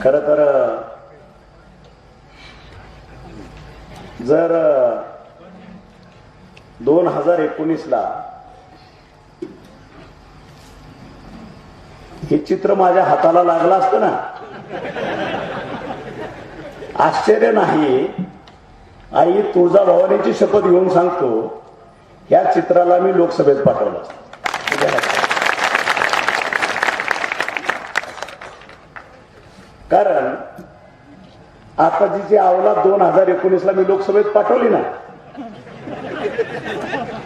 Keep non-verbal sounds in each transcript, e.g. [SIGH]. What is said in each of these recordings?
खर तर जर दोन हजार एकोणीसला हे चित्र माझ्या हाताला लागलं असत ना. आश्चर्य नाही आई तुळजाभवानीची शपथ घेऊन सांगतो ह्या चित्राला मी लोकसभेत पाठवलं असतं कारण आता जी जी दोन हजार एकोणीसला मी लोकसभेत पाठवली ना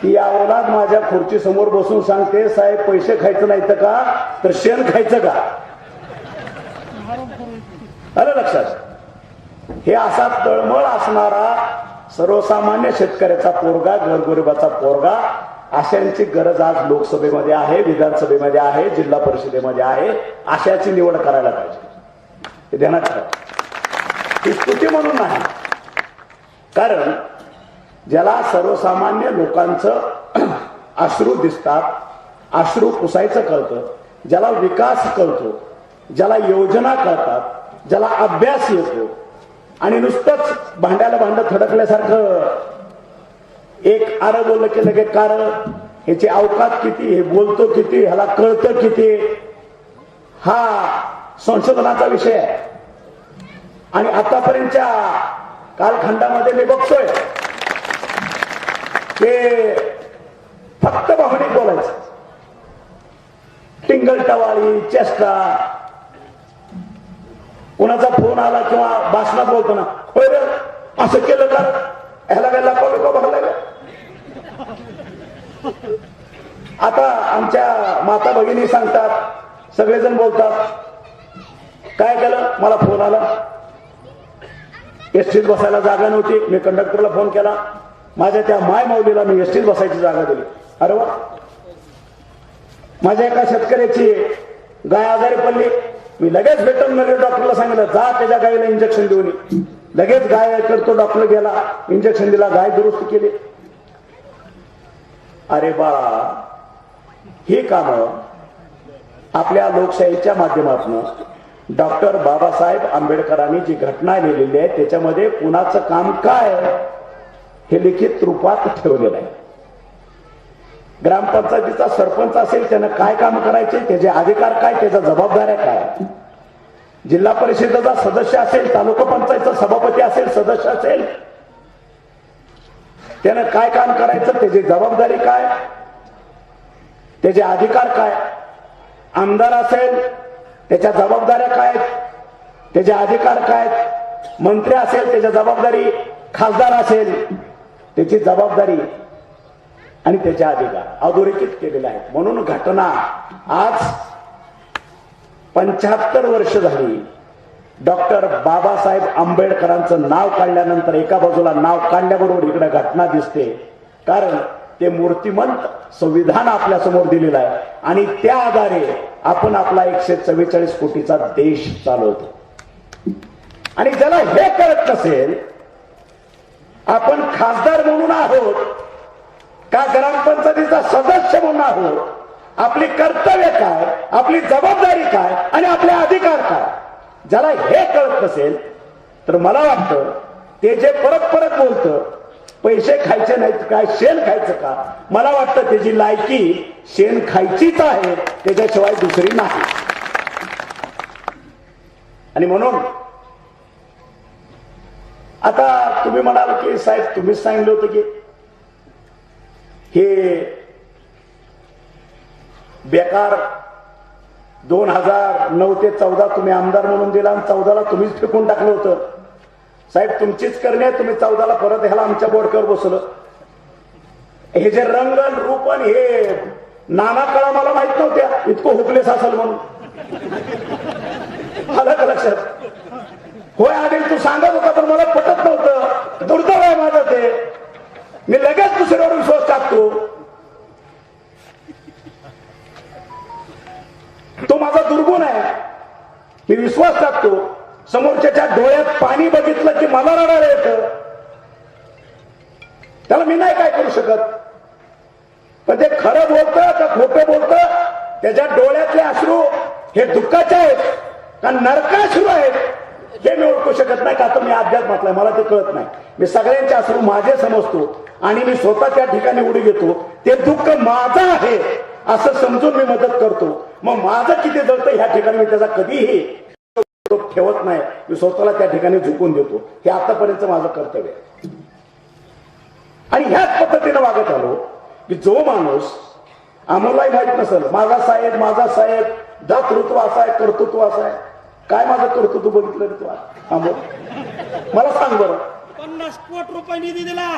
ती अवलाद माझ्या खुर्ची समोर बसून सांगते साहेब पैसे खायचं नाही तर का? तर शेण खायचं का? अरे लक्षात? हे असा तळमळ असणारा सर्वसामान्य शेतकऱ्याचा पोरगा गरगरिबाचा पोरगा अशांची गरज आज लोकसभेमध्ये आहे विधानसभेमध्ये आहे जिल्हा परिषदेमध्ये आहे अशाची निवड करायला पाहिजे. हे ध्यानात ठेवा. ही स्तुती म्हणून नाही कारण ज्याला सर्वसामान्य लोकांचं [CLEARS THROAT] अश्रू दिसतात अश्रू पुसायचं कळतं ज्याला विकास कळतो ज्याला योजना कळतात ज्याला अभ्यास येतो आणि नुसतंच भांड्याला भांड थडकल्यासारखं. एक आर बोललं की लगे कार ह्याची अवकात किती हे बोलतो किती ह्याला कळतं किती. हा संशोधनाचा विषय आहे. आणि आतापर्यंतच्या कालखंडामध्ये मी बघतोय ते फक्त भावनिक बोलायचं. टिंगल टवाळी चेष्टा. कुणाचा फोन आला किंवा भाषणात बोलतो ना होय रे असं केलं तर ह्याला काय लपा बिपा भरलाय का? आता आमच्या माता भगिनी सांगतात सगळेजण बोलतात काय केलं? मला फोन आला. एसटीत बसायला जागा नव्हती. मी कंडक्टरला फोन केला. माझ्या त्या माय माऊलीला मी एसटीत बसायची जागा दिली. अरे वा. माझ्या एका शेतकऱ्याची गाय आजारी पडली. मी लगेच भेटून नगर डॉक्टरला सांगितलं जा त्याच्या गायीला इंजेक्शन देऊन लगेच गाय करतो डॉक्टर गेला. इंजेक्शन दिला गाय दुरुस्त केली. अरे बाळा ही कामं आपल्या लोकशाहीच्या माध्यमातून डॉक्टर बाबासाहेब आंबेडकरांनी जी घटना लिहिलेली आहे त्याच्यामध्ये कुणाचं काम काय हे लिखित रूपात ठेवलेलं आहे. ग्रामपंचायतीचा सरपंच असेल त्यानं काय काम करायचे त्याचे अधिकार काय त्याचा जबाबदाऱ्या काय? जिल्हा परिषदेचा सदस्य असेल तालुका पंचायतचा सभापती असेल सदस्य असेल त्यानं काय काम करायचं त्याची जबाबदारी काय त्याचे अधिकार काय? आमदार असेल त्याच्या जबाबदाऱ्या काय त्याचे अधिकार काय मंत्री असेल त्याच्या जबाबदारी खासदार असेल त्याची जबाबदारी आणि त्याचे अधिकार अधोरेखित केलेले आहेत. म्हणून घटना आज पंच्याहत्तर वर्ष झाली. डॉक्टर बाबासाहेब आंबेडकरांचं नाव काढल्यानंतर एका बाजूला नाव काढल्याबरोबर इकडे घटना दिसते. कारण ते मूर्तिमंत संविधान आपल्यासमोर दिलेलं आहे. आणि त्या आधारे आपण आपला एकशे चव्वेचाळीस कोटीचा देश चालवतो. आणि ज्याला हे कळत नसेल आपण खासदार म्हणून आहोत का ग्रामपंचायतीचा सदस्य म्हणून आहोत आपली कर्तव्य काय आपली जबाबदारी काय आणि आपले अधिकार काय? ज्याला हे कळत नसेल तर मला वाटतं ते जे परत परत बोलतं पैसे खायचे नाहीत काय शेण खायचं का? मला वाटतं त्याची लायकी शेण खायचीच आहे त्याच्याशिवाय दुसरी नाही. आणि म्हणून आता तुम्ही म्हणाल की साहेब तुम्हीच सांगितलं होतं की हे बेकार दोन हजार नऊ ते चौदा तुम्ही आमदार म्हणून दिला आणि चौदाला तुम्हीच फेकून टाकलं होतं. साहेब तुमचीच करणे आहे, तुम्ही चौदाला परत ह्याला आमच्या बोर्डकर बसलं हे जे रंगन रूपन हे नाना कळा मला माहीत नव्हत्या इतकं हुकलेस असेल म्हणून. आलं का लक्षात? होय आदिल तू सांगत होता पण मला पटत नव्हतं. दुर्दैव आहे माझं ते. मी लगेच दुसऱ्यावर विश्वास टाकतो. तो माझा दुर्गुण आहे. मी विश्वास टाकतो. समोरच्याच्या डोळ्यात पाणी बघितलं की मला रडायला येतं. त्याला मी नाही काय करू शकत. पण ते खरं बोलतं का खोटं बोलतं? त्याच्या डोळ्यातले अश्रू हे दुःखाचे आहेत कारण नरकाश्रू आहेत हे मी ओळखू शकत नाही. का तर मी अध्यात्मातला मला ते कळत नाही. मी सगळ्यांचे अश्रू माझे समजतो आणि मी स्वतः त्या ठिकाणी उडी घेतो. ते दुःख माझं आहे असं समजून मी मदत करतो. मग माझं किती जळतं ह्या ठिकाणी मी त्याचा कधीही ठेवत नाही. मी स्वतःला त्या ठिकाणी झुकून देतो. हे आतापर्यंत माझं कर्तव्य आहे. आणि ह्याच पद्धतीनं वागत आलो की जो माणूस आम्हालाही माहीत नसेल माझा साहेब माझा साहेब दातृत्व असा आहे कर्तृत्व असं आहे. काय माझं कर्तृत्व बघितलं तू? अमोल मला सांग बरं. पन्नास कोट रुपये निधी दिला.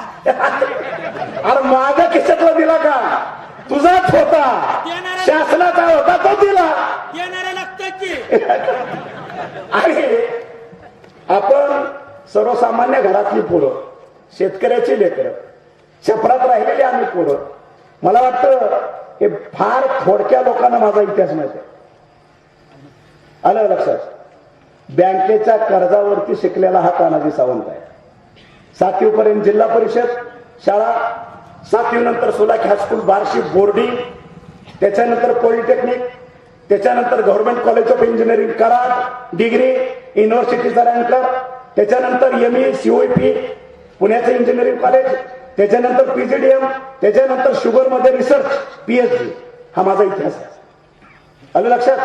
अरे माझ्या खिशातला दिला का? तुझाच होता. शासनाचा होता तो दिला. देणाऱ्या लागतात की [LAUGHS] आणि आपण सर्वसामान्य घरातली पोरं शेतकऱ्याची लेकरं छपरात राहिलेली आम्ही पोरं मला वाटतं हे फार थोडक्या लोकांना माझा इतिहास माहिती आहे. आलं लक्षात? बँकेच्या कर्जावरती शिकलेला हा तानाजी सावंत आहे. सातवीपर्यंत जिल्हा परिषद शाळा सातवी नंतर सोलाकी हायस्कूल बार्शी बोर्डिंग त्याच्यानंतर पॉलिटेक्निक त्याच्यानंतर government college of engineering Karad degree युनिव्हर्सिटीचा ranker त्याच्यानंतर एम ई सीओपी पुण्याचं इंजिनिअरिंग कॉलेज त्याच्यानंतर पीजीडीएम त्याच्यानंतर शुगरमध्ये रिसर्च पीएचडी हा माझा इतिहास आहे. आलं लक्षात?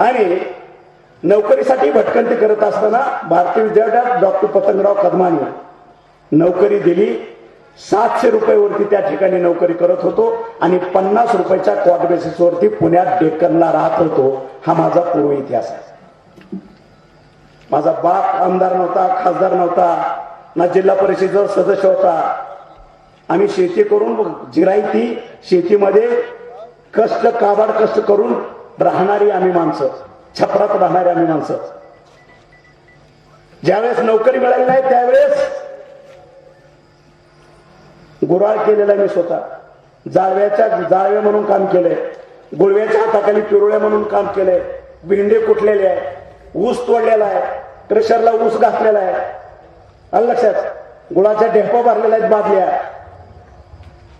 आणि नोकरीसाठी भटकंती करत असताना भारतीय विद्यापीठात डॉक्टर पतंगराव कदमानी नोकरी दिली. सातशे रुपयावरती त्या ठिकाणी नोकरी करत होतो आणि पन्नास रुपयाच्या क्वाट बेसिसवरती पुण्यात डेक्कनला राहत होतो. हा माझा पूर्व इतिहास आहे. माझा बाप आमदार नव्हता खासदार नव्हता ना जिल्हा परिषदेचा सदस्य होता. आम्ही शेती करून जिरायती शेतीमध्ये कष्ट काबाड कष्ट करून राहणारी आम्ही माणसं छपरात राहणारी आम्ही माणसं. ज्यावेळेस नोकरी मिळाली नाही त्यावेळेस गुराळ केलेला मी स्वतः. जाळव्याच्या जाळवे म्हणून काम केलंय. गुळव्याच्या हाताखाली पिरुळ्या म्हणून काम केलंय. भेंडे कुटलेले आहे ऊस तोडलेला आहे. क्रेशरला ऊस घातलेला आहे. आलं लक्षात? गुळाच्या ढेपा भरलेल्या आहेत बादल्या.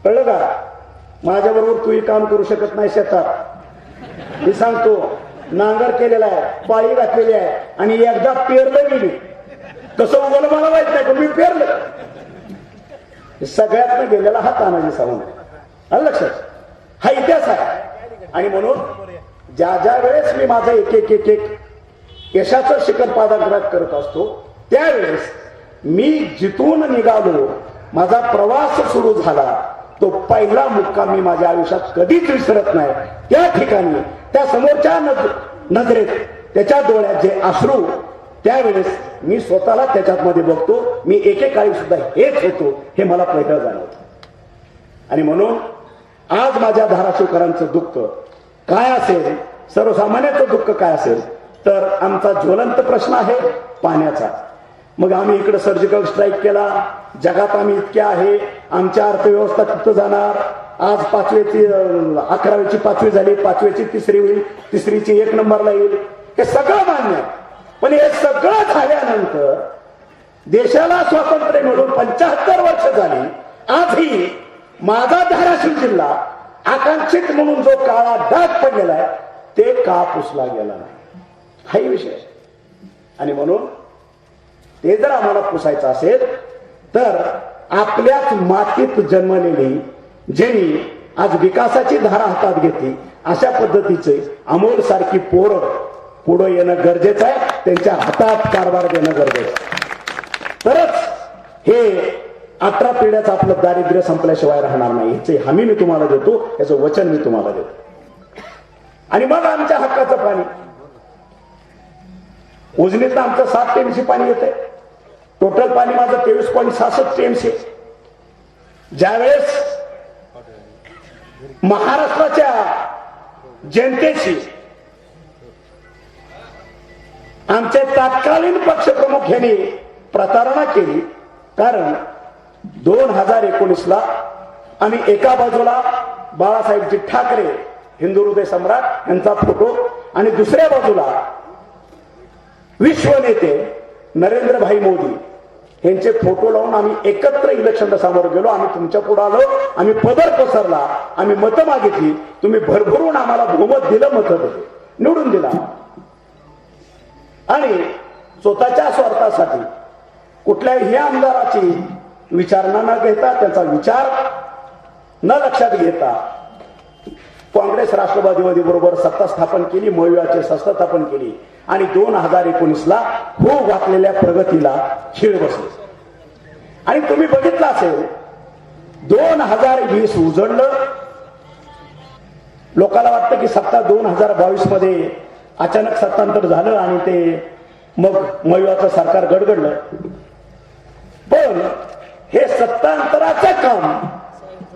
कळलं का? माझ्याबरोबर तूही काम करू शकत नाही शेतात. मी सांगतो नांगर केलेला आहे पाळी घातलेली आहे आणि एकदा पेरलं गेली. कसं उगवलं मला माहीत नाही पण मी पेरलं. सगळ्यात गेलेला हा तानाजी सावंत आहे. आलं लक्षात हा इतिहास आहे आणि म्हणून ज्या ज्या वेळेस मी माझं एक एक एक एक यशाचं शिखर पादाग्रात करत असतो त्यावेळेस मी जिथून निघालो माझा प्रवास सुरू झाला तो पहिला मुक्काम मी माझ्या आयुष्यात कधीच विसरत नाही त्या ठिकाणी त्या समोरच्या नज नजरेत त्याच्या डोळ्यात जे अश्रू त्यावेळेस मी स्वतःला त्याच्यात मध्ये बघतो मी एकेकाळी सुद्धा हेच होतो हे मला पहिलं जाणवतं आणि म्हणून आज माझ्या धाराशिवकरांचं दुःख काय असेल? सर्वसामान्याचं दुःख काय असेल? तर आमचा ज्वलंत प्रश्न आहे पाण्याचा. मग आम्ही इकडे सर्जिकल स्ट्राईक केला जगात आम्ही इतके आहे आमच्या अर्थव्यवस्था तिथं जाणार आज पाचवीची अकरावीची पाचवी झाली पाचवीची तिसरी होईल तिसरीची एक नंबरला येईल हे सगळं मान्य आहे. पण हे सगळं झाल्यानंतर देशाला स्वातंत्र्य मिळून पंचाहत्तर वर्ष झाली. आजही माझा धाराशिव जिल्हा आकांक्षित म्हणून जो काळा डाग पडलेला आहे ते का पुसला गेला नाही. हाही विषय. आणि म्हणून ते जर आम्हाला पुसायचं असेल तर आपल्याच मातीत जन्मलेली ज्यांनी आज विकासाची धारा हातात घेतली अशा पद्धतीचे अमोल सारखी पोरं पुढं येणं गरजेचं आहे. त्यांच्या हातात कारभार देणं गरजेचं आहे. तरच हे अठरा पिढ्याचं आपलं दारिद्र्य संपल्याशिवाय राहणार नाही. याची हमी मी तुम्हाला देतो याचं वचन मी तुम्हाला देतो. आणि मग आमच्या हक्काचं पाणी. उजनीत आमचं सात टीएमसी पाणी येते टोटल पाणी माझं तेवीस पॉईंट सहासष्ट टीएमसी ज्यावेळेस महाराष्ट्राच्या जनतेशी आमचे तत्कालीन पक्षप्रमुख यांनी प्रतारणा केली. कारण दोन हजार एकोणीसला आम्ही एका बाजूला बाळासाहेबजी ठाकरे हिंदू हृदय सम्राट यांचा फोटो आणि दुसऱ्या बाजूला विश्व नेते नरेंद्रभाई मोदी यांचे फोटो लावून आम्ही एकत्र इलेक्शनला सामोरं गेलो. आम्ही तुमच्यापुढे आलो. आम्ही पदर पसरला. आम्ही मतं मागितली. तुम्ही भरभरून आम्हाला बहुमत दिलं मतं निवडून दिला. आणि स्वतःच्या स्वार्थासाठी कुठल्याही आमदाराची विचारणा न घेता त्याचा विचार न लक्षात घेता काँग्रेस राष्ट्रवादीवादी बरोबर सत्ता स्थापन केली मयुयाची सत्ता स्थापन केली आणि दोन हजार एकोणीसला हो घातलेल्या प्रगतीला खीळ बसले. आणि तुम्ही बघितलं असेल दोन हजार वीस उजडलं लोकांना वाटतं की सत्ता दोन हजार बावीसमध्ये अचानक सत्तांतर झालं आणि ते मग मयुराचं सरकार गडगडलं. पण हे सत्तांतराचं काम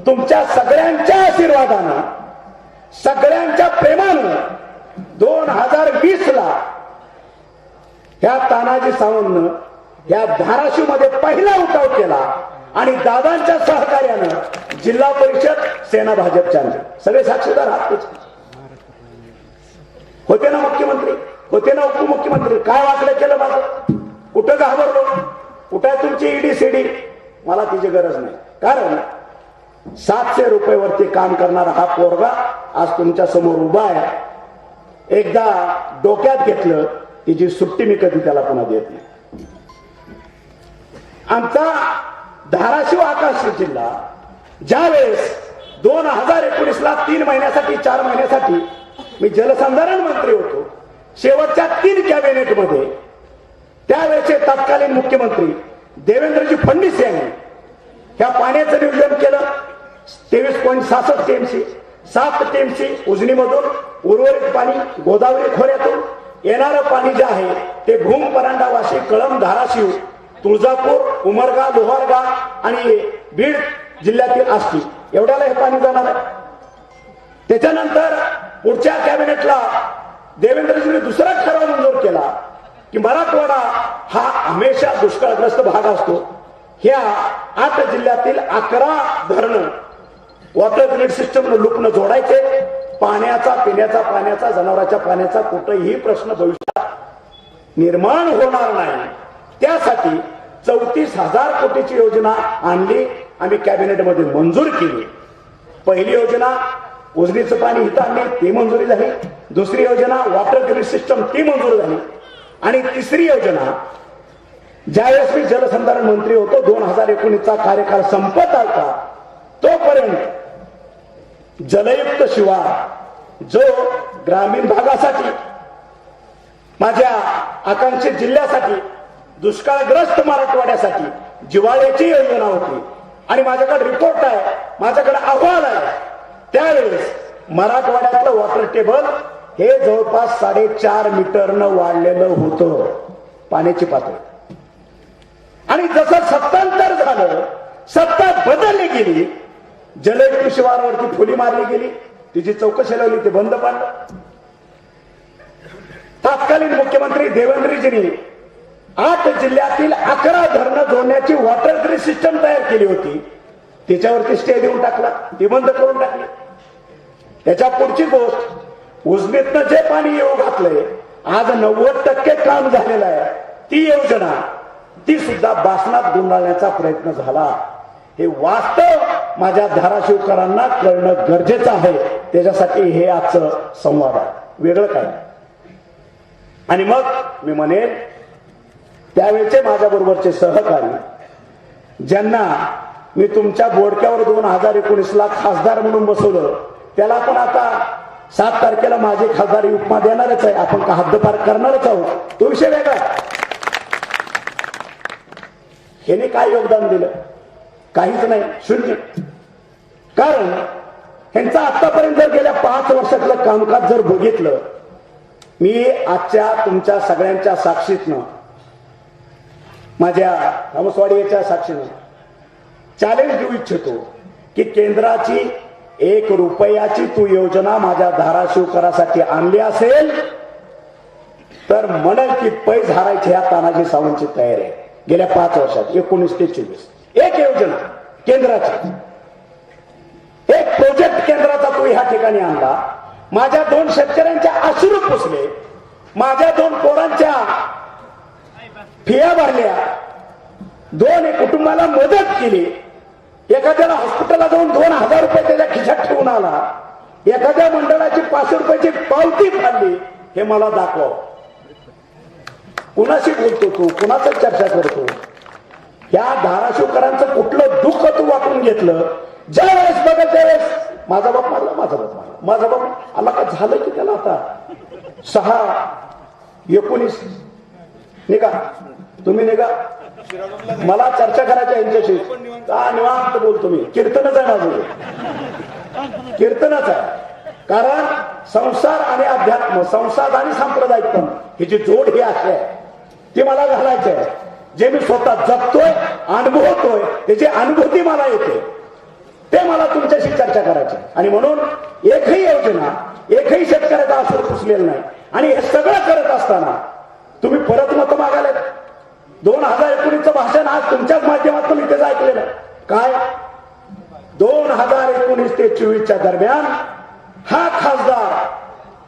तुमच्या सगळ्यांच्या आशीर्वादानं सगळ्यांच्या प्रेमानं दोन हजार वीस ला ह्या तानाजी सावंतनं या धाराशिवमध्ये पहिला उठाव केला आणि दादांच्या सहकार्यानं जिल्हा परिषद सेना भाजपच्या. सगळे साक्षीदार आहात. होते ना मुख्यमंत्री? होते ना उपमुख्यमंत्री? काय वाकडं केलं माझं? कुठं घाबरलो? कुठं आहे तुमची ईडी सीडी मला तिची गरज नाही. कारण सातशे रुपये वरती काम करणारा हा पोरगा आज तुमच्यासमोर उभा आहे. एकदा डोक्यात घेतलं तिची सुट्टी मी कधी त्याला पुन्हा देत नाही. आमचा धाराशिव आकाश जिल्हा ज्यावेळेस दोन हजार एकोणीस ला तीन महिन्यासाठी चार महिन्यासाठी मी जलसंधारण मंत्री होतो. शेवटच्या तीन कॅबिनेटमध्ये त्यावेळेचे तत्कालीन मुख्यमंत्री देवेंद्रजी फडणवीस यांनी ह्या पाण्याचं नियोजन केलं. तेवीस पॉईंट सहासष्ट टीएमसी सात टीएमसी उजनीमधून उर्वरित पाणी गोदावरी खोऱ्यातून येणारं पाणी जे आहे ते भूम परांडा वाशी कळम धाराशिव तुळजापूर उमरगा लोहारगा आणि बीड जिल्ह्यातील आष्टी. एवढ्याला हे पाणी जाणार आहे. त्याच्यानंतर पुढच्या कॅबिनेटला देवेंद्रजींनी दुसरा ठराव मंजूर केला की मराठवाडा हा हमेशा दुष्काळग्रस्त भाग असतो. ह्या आठ जिल्ह्यातील अकरा धरणं वॉटर ग्रीड सिस्टम लुकनं जोडायचे. पाण्याचा पिण्याचा पाण्याचा जनावरांच्या पाण्याचा कुठेही प्रश्न भविष्यात निर्माण होणार नाही. त्यासाठी चौतीस हजार कोटीची योजना आणली आम्ही कॅबिनेटमध्ये मंजूर केली. पहिली योजना उजनीचं पाणी इथं आणणे ती मंजुरी झाली. दुसरी योजना वॉटर ग्रीड सिस्टम ती मंजूर झाली. आणि तिसरी योजना ज्यावेळेस मी जलसंधारण मंत्री होतो दोन हजार एकोणीसचा कार्यकाळ संपत आला तोपर्यंत जलयुक्त शिवार जो ग्रामीण भागासाठी माझ्या आकांक्षित जिल्ह्यासाठी दुष्काळग्रस्त मराठवाड्यासाठी जिवाळ्याची योजना होती. आणि माझ्याकडे रिपोर्ट आहे माझ्याकडे अहवाल आहे. त्यावेळेस मराठवाड्यातलं वॉटर टेबल हे जवळपास साडेचार मीटरनं वाढलेलं होतं. पाण्याची पातळी. आणि जसं सत्तांतर झालं सत्ता बदलली गेली जलयुक्त शिवारावरती फुली मारली गेली तिची चौकशी लावली ते बंद पाडलं. तत्कालीन मुख्यमंत्री देवेंद्रजींनी आठ जिल्ह्यातील अकरा धरणं जोडण्याची वॉटर ग्रीड सिस्टम तयार केली होती. त्याच्यावरती स्टे देऊन टाकला ती बंद करून टाकली. त्याच्या पुढची गोष्ट उजनीतनं जे पाणी येऊ घातलंय आज नव्वद टक्के काम झालेलं आहे. ती योजना ती सुद्धा बासनात गुंडाळण्याचा प्रयत्न झाला. हे वास्तव माझ्या धाराशिवकरांना कळणं गरजेचं आहे. त्याच्यासाठी हे आजचं संवाद आहे. वेगळं काय? आणि मग मी म्हणेन त्यावेळेचे माझ्या बरोबरचे सहकारी ज्यांना मी तुमच्या बोडक्यावर दोन हजार एकोणीस ला खासदार म्हणून बसवलं त्याला पण आता सात तारखेला माझे खासदारी उपमा देणारच आहे. आपण का हद्दपार करणारच आहोत? तो विषय वेगळा आहे. ह्याने काय योगदान दिलं? काहीच नाही. शून्य. कारण ह्यांचं आतापर्यंत जर गेल्या पाच वर्षातलं कामकाज जर बघितलं मी आजच्या तुमच्या सगळ्यांच्या साक्षीतनं माझ्या रामसवाडी साक्षीनं चॅलेंज देऊ इच्छितो की केंद्राची एक रुपयाची तू योजना माझ्या धाराशिवकरासाठी आणली असेल तर म्हणेल की पैज झारायची ह्या तानाजी सावंतची तयारी आहे. गेल्या पाच वर्षात एकोणीस ते चोवीस. एक योजना केंद्राची. एक प्रोजेक्ट केंद्राचा तू ह्या ठिकाणी आणला. माझ्या दोन शेतकऱ्यांच्या अश्रू पुसले. माझ्या दोन पोरांच्या फिया भरल्या. दोन कुटुंबाला मदत केली. एखाद्याला हॉस्पिटलला जाऊन दोन हजार रुपये त्याच्या खिशात ठेवून आला. एखाद्या मंडळाची पाचशे रुपयाची पावती फाडली. हे मला दाखवा. कुणाशी बोलतो तू? कुणाचं चर्चा करतो? या धाराशिवकरांचं कुठलं दुःख तू वाटून घेतलं? ज्या वेळेस बघा त्यावेळेस माझा बाप मारला माझा बाप मारला. माझा बाप आला का? झालं की त्याला आता. सहा एकोणीस. निघा. तुम्ही निघा. मला चर्चा करायची यांच्याशी. का निवांत बोलतो मी? कीर्तनच आहे माझं. कीर्तनच आहे. कारण संसार आणि अध्यात्म संसार आणि सांप्रदायिकपण ही जोड ही अशी आहे. ती मला घालायची आहे. जे मी स्वतः जगतोय अनुभवतोय त्याची अनुभूती मला येते. ते मला तुमच्याशी चर्चा करायची आणि म्हणून एकही योजना एकही शेतकऱ्याचा असर पुसलेला नाही. आणि हे सगळं करत असताना तुम्ही परत मत मागायला दोन हजार एकोणीसचं भाषण आज तुमच्याच माध्यमातून इथेच ऐकलेलं काय? दोन हजार एकोणीस ते चोवीसच्या दरम्यान हा खासदार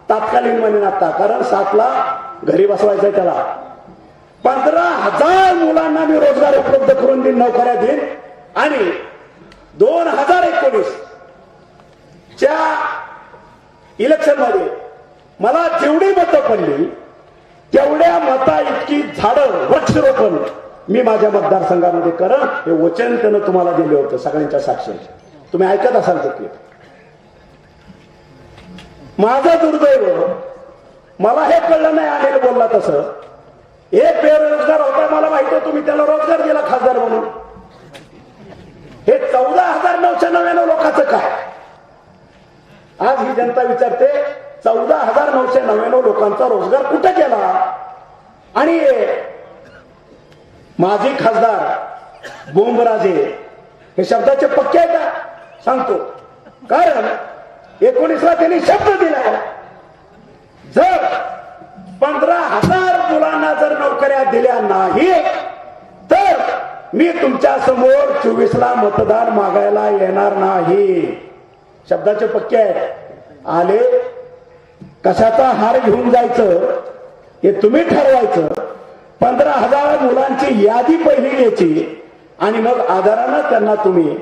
तात्कालीन म्हणेन आता कारण सातला घरी बसवायचंय त्याला. पंधरा हजार मुलांना मी रोजगार उपलब्ध करून देईन नोकऱ्या देईन. आणि दोन हजार एकोणीस च्या इलेक्शनमध्ये मला जेवढी मतं पडली तेवढ्या मता इतकी झाडं वृक्षरोपण मी माझ्या मतदारसंघामध्ये करण हे वचन त्यानं तुम्हाला दिले होतं सगळ्यांच्या साक्षी तुम्ही ऐकत असाल ते माझं दुर्दैव मला हे कळलं नाही अनिल बोलला तसं. एक बेरोजगार होता मला माहिती आहे तुम्ही त्याला रोजगार दिला खासदार म्हणून. हे चौदा हजार नऊशे नव्याण्णव लोकांचं काय? आज ही जनता विचारते चौदा हजार नऊशे नव्याण्णव लोकांचा रोजगार कुठे केला आणि माजी खासदार बोंबराजे हे शब्दाचे पक्के आहे का सांगतो. कारण एकोणीसला त्यांनी शब्द दिला. जर पंधरा हजार मुलांना जर नोकऱ्या दिल्या नाही तर मी तुमच्यासमोर चोवीसला मतदान मागायला येणार नाही. शब्दाचे पक्के आहेत. आले कशाचा हार घेऊन जायचं हे तुम्ही ठरवायचं. पंधरा हजार मुलांची यादी पहिली घ्यायची आणि मग आधारानं त्यांना तुम्ही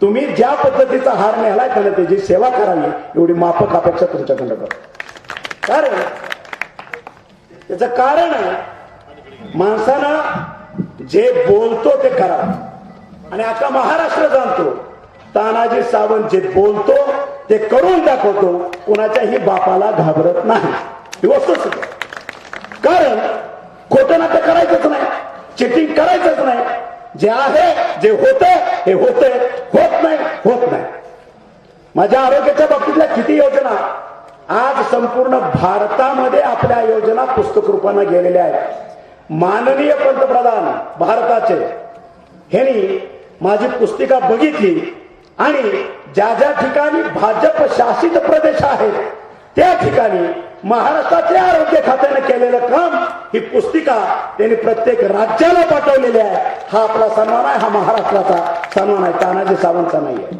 तुम्ही ज्या पद्धतीचा हार नेलाय त्याला त्याची सेवा करावी एवढी माफक अपेक्षा तुमच्याकडं करतो. कारण त्याचं कारण माणसानं जे बोलतो ते करा आणि आता महाराष्ट्र जाणतो. तानाजी सावंत जे बोलतो ते करून दाखवतो. कोणाच्याही बापाला घाबरत नाही. ही वस्तुस्थिती आहे. कारण खोटं नाटक करायचंच नाही. चिटिंग करायचंच नाही. जे आहे जे होत हे होत होत नाही होत नाही. माझ्या आरोग्याच्या बाबतीतल्या किती योजना? आज संपूर्ण भारतामध्ये आपल्या योजना पुस्तक रूपानं गेलेल्या आहेत. माननीय पंतप्रधान भारताचे. ह्यांनी माझी पुस्तिका बघितली. आणि ज्या ज्या ठिकाणी भाजप शासित प्रदेश आहेत त्या ठिकाणी महाराष्ट्राच्या आरोग्य खात्याने केलेलं काम ही पुस्तिका त्यांनी प्रत्येक राज्याला पाठवलेली आहे. हा आपला सन्मान आहे हा महाराष्ट्राचा सन्मान आहे. तानाजी सावंतचा नाही आहे.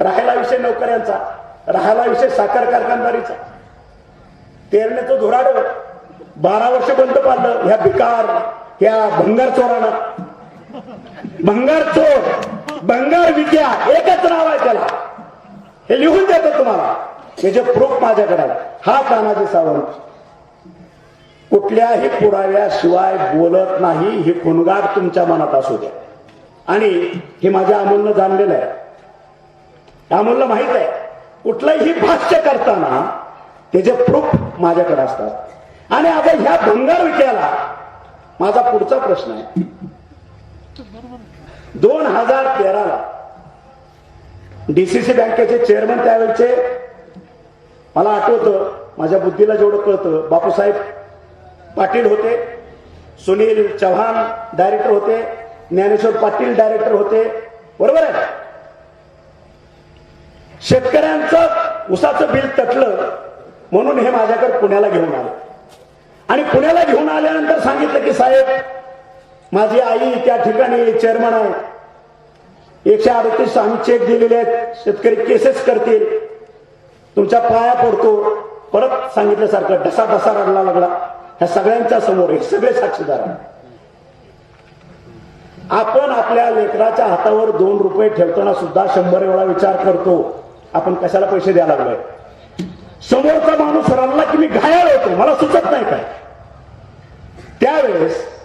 राहायला विषय नोकऱ्यांचा राहायला विषय साखर कारखानदारीचा. तेरण्याचं धुराड बारा वर्ष बंद पाडलं ह्या बिकार ह्या भंगार चोरानं. भंगार चोर. बंगार विद्या एकच नाव आहे त्याला. हे लिहून देतो तुम्हाला. म्हणजे प्रूफ माझ्याकडे हा तानाजी सावंत. कुठल्याही पुराव्याशिवाय बोलत नाही ही खुणगाट तुमच्या मनात असू द्या. आणि हे माझ्या अमोलनं जाणलेलं आहे. अमोलला माहीत आहे. कुठलंही भाष्य करताना त्याचे प्रूफ माझ्याकडे असतात. आणि आता ह्या भंगार विषयाला माझा पुढचा प्रश्न आहे दोन हजार तेराला डीसीसी बँकेचे चेअरमन त्यावेळेचे मला आठवतं माझ्या बुद्धीला जेवढं कळतं बापूसाहेब पाटील होते सुनील चव्हाण डायरेक्टर होते ज्ञानेश्वर पाटील डायरेक्टर होते बरोबर आहे? शेतकऱ्यांचं उसाचं बिल तटलं म्हणून हे माझ्याकडे पुण्याला घेऊन आलं. आणि पुण्याला घेऊन आल्यानंतर सांगितलं की साहेब माझी आई त्या ठिकाणी चेअरमन आहे. एकशे अडतीस आम्ही चेक दिलेले आहेत. शेतकरी केसेस करतील. तुमच्या पाया पडतो. परत सांगितल्यासारखं ढसा ढसा रडला लागला. ह्या सगळ्यांच्या समोर हे सगळे साक्षीदार आपण आपल्या लेकराच्या हातावर दोन रुपये ठेवताना सुद्धा शंभर वेळा विचार करतो. आपण कशाला पैसे द्यायला लागलोय? समोरचा माणूस रडला की मी घायाळ होतो. मला सुचत नाही काय. त्यावेळेस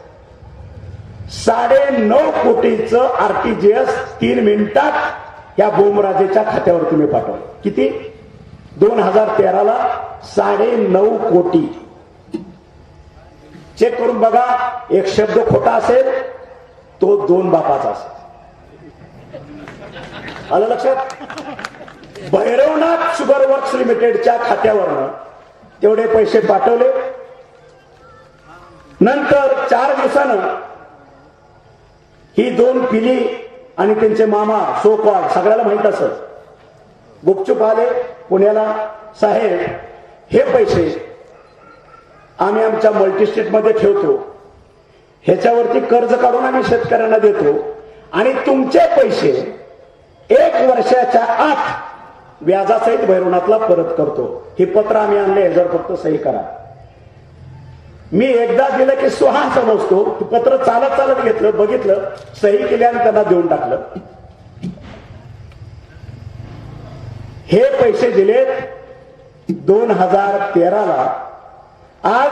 साडे नऊ कोटीचं आरटीजीएस तीन मिनिटात या बोमराजेच्या खात्यावर तुम्ही पाठवलं किती? दोन हजार तेराला साडे नऊ कोटी. चेक करून बघा एक शब्द खोटा असेल तो दोन बापाचा असेल. आलं लक्षात? भैरवनाथ शुगर वर्क्स लिमिटेडच्या खात्यावरनं तेवढे पैसे पाठवले. नंतर चार दिवसानं ही दोन पिली आणि त्यांचे मामा सोकॉल सगळ्याला माहीत असत. गुपचूप आले पुण्याला. साहेब हे पैसे आम्ही आमच्या मल्टीस्टेटमध्ये ठेवतो. ह्याच्यावरती कर्ज काढून आम्ही शेतकऱ्यांना देतो. आणि तुमचे पैसे एक वर्षाच्या आत व्याजासहित भैरवनाथला परत करतो. हे पत्र आम्ही आणले जर फक्त सही करा. मी एकदा दिलं की सुहा समजतो. पत्र चालत चालत घेतलं बघितलं सही केली आणि त्यांना देऊन टाकलं. हे पैसे दिलेत दोन हजार तेराला. आज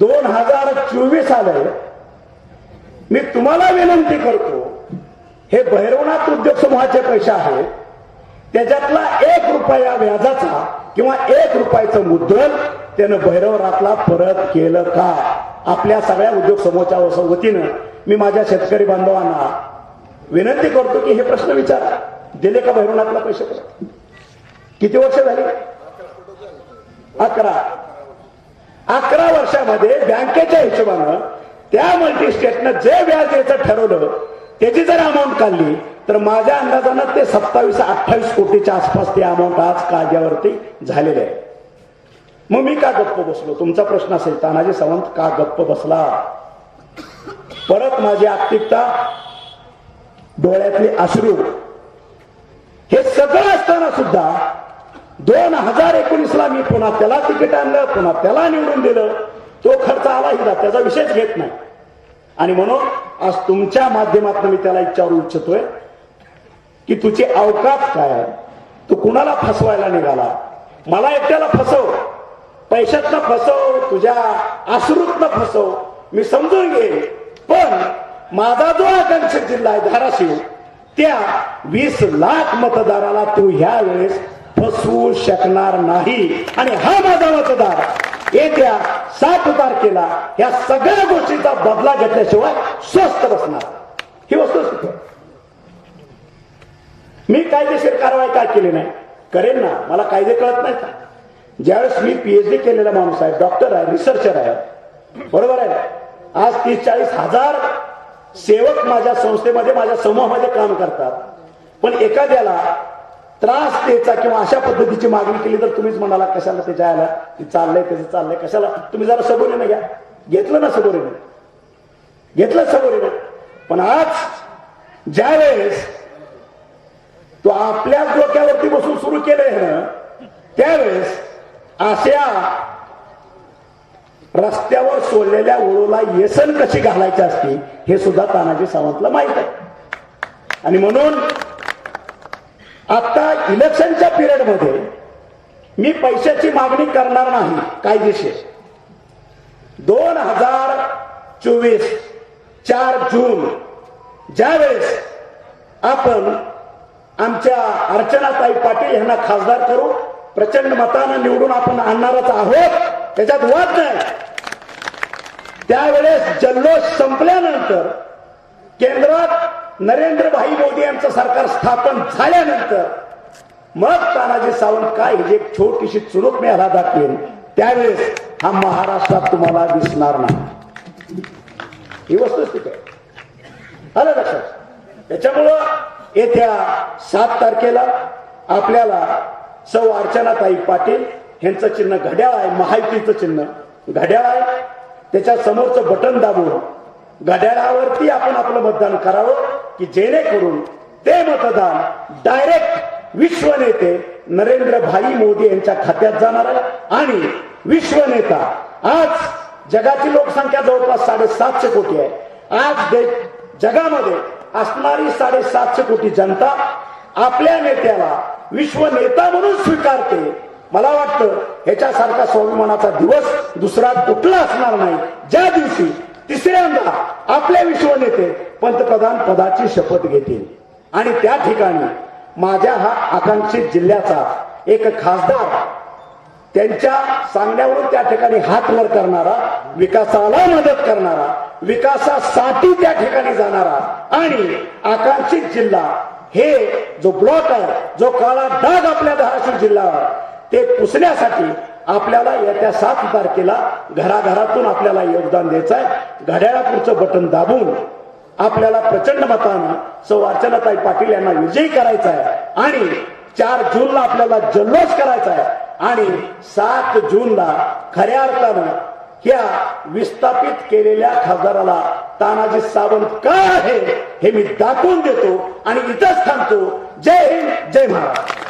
दोन हजार चोवीस आलंय. मी तुम्हाला विनंती करतो हे भैरवनाथ उद्योग समूहाचे पैसे आहेत. त्याच्यातला एक रुपया व्याजाचा किंवा एक रुपयाचं मुद्दल त्यानं भैरवरातला परत केलं का? आपल्या सगळ्या उद्योग समूहाच्या वतीनं मी माझ्या शेतकरी बांधवांना विनंती करतो की हे प्रश्न विचारा. दिले का भैरवनाथला पैसे? किती वर्ष झाली? अकरा. अकरा वर्षामध्ये बँकेच्या हिशोबानं त्या मल्टी स्टेटनं जे व्याज द्यायचं ठरवलं त्याची जर अमाऊंट काढली तर माझ्या अंदाजानं ते सत्तावीस अठ्ठावीस कोटीच्या आसपास ते अमाऊंट आज कायद्यावरती झालेले आहे. मग मी का गप्प बसलो? तुमचा प्रश्न असेल तानाजी सावंत का गप्प बसला? परत माझी आर्थिकता डोळ्यातली अश्रू हे सगळं असताना सुद्धा दोन हजार एकोणीसला मी पुन्हा त्याला तिकीट आणलं पुन्हा त्याला निवडून दिलं. तो खर्च आला हिला त्याचा विषयच घेत नाही. आणि म्हणून आज तुमच्या माध्यमातून मी त्याला विचारू इच्छितोय की तुझी अवकात काय तू कुणाला फसवायला निघाला? मला एकट्याला फसव. पैशातनं फसव तुझ्या आश्रुतनं फसव. मी समजून घे पण माझा जो आकांक्षित जिल्हा आहे धाराशिव त्या वीस लाख मतदाराला तू ह्या वेळेस फसवू शकणार नाही. आणि हा माझा मतदार. येत्या सात तारखेला या सगळ्या गोष्टीचा बदला घेतल्याशिवाय स्वस्त बसणार. ही वस्तू मी कायदेशीर कारवाई काय केली नाही? करेन ना. मला कायदे कळत नाही का? ज्यावेळेस मी पीएचडी केलेला माणूस आहे डॉक्टर आहे रिसर्चर आहे बरोबर आहे आज तीस चाळीस हजार सेवक माझ्या संस्थेमध्ये माझ्या समूहामध्ये काम करतात. पण एखाद्याला त्रास द्यायचा किंवा अशा पद्धतीची मागणी केली तर तुम्हीच म्हणाला कशाला त्याच्या जायला? ते चाललंय त्याचं चाललंय कशाला? तुम्ही जरा सबोरीनं घ्या. घेतलं ना सबोरीनं. घेतलं सबोरीनं. पण आज ज्यावेळेस तो आपल्या डोक्यावरती बसून सुरू केलंय ना त्यावेळेस अशा रस्त्यावर सोडलेल्या ओळूला येसन कशी घालायची असते हे सुद्धा तानाजी सावंतला माहीत आहे. आणि म्हणून आता इलेक्शनच्या पिरियडमध्ये मी पैशाची मागणी करणार नाही कायदेशीर. दोन हजार चोवीस चार जून ज्यावेळेस आपण आमच्या अर्चनाताई पाटील यांना खासदार करू प्रचंड मतानं निवडून आपण आणणारच आहोत त्याच्यात वाद नाही. त्यावेळेस जल्लोष संपल्यानंतर केंद्रात नरेंद्रभाई मोदी यांचं सरकार स्थापन झाल्यानंतर मग तानाजी सावंत काय एक छोटीशी चुणूक मी ह्याला दाखवेन त्यावेळेस हा महाराष्ट्रात तुम्हाला दिसणार नाही. ही वस्तुस्थिती आहे. आलं लक्षात? त्याच्यामुळं येत्या सात तारखेला आपल्याला सौ अर्चनाताई पाटील यांचं चिन्ह घड्याळ आहे महायुतीचं चिन्ह घड्याळ आहे. त्याच्या समोरचं बटन दाबून घड्याळावरती आपण आपलं मतदान करावं. की जेणेकरून ते मतदान डायरेक्ट विश्व नेते नरेंद्र भाई मोदी यांच्या खात्यात जाणार आहे. आणि विश्व नेता आज जगाची लोकसंख्या जवळपास साडेसातशे कोटी आहे. आज दे जगामध्ये असणारी साडेसातशे कोटी जनता आपल्या नेत्याला विश्व नेता म्हणून स्वीकारते. मला वाटतं ह्याच्यासारखा स्वाभिमानाचा दिवस दुसरा कुठला असणार नाही. ज्या दिवशी तिसऱ्यांदा आपले विश्व नेते पंतप्रधान पदाची शपथ घेतील. आणि त्या ठिकाणी माझ्या हा आकांक्षित जिल्ह्याचा एक खासदार त्यांच्या सांगण्यावरून त्या ठिकाणी हात वर करणारा विकासाला मदत करणारा विकासासाठी त्या ठिकाणी जाणारा आणि आकांक्षित जिल्हा हे जो ब्लॉक आहे जो काळा डाग आपल्या धाराशिव जिल्ह्यावर ते पुसण्यासाठी आपल्याला येत्या सात तारखेला घराघरातून आपल्याला योगदान द्यायचं आहे घड्याळापुरचं बटन दाबून आपल्याला प्रचंड मतानं सौ अर्चनाताई पाटील यांना विजयी करायचा आहे आणि चार जूनला आपल्याला जल्लोष करायचा आहे आणि सात जूनला खऱ्या अर्थानं या विस्थापित केलेल्या खासदाराला तानाजी सावंत काय आहे हे मी दाखवून देतो आणि इथंच थांबतो. जय हिंद जय महाराज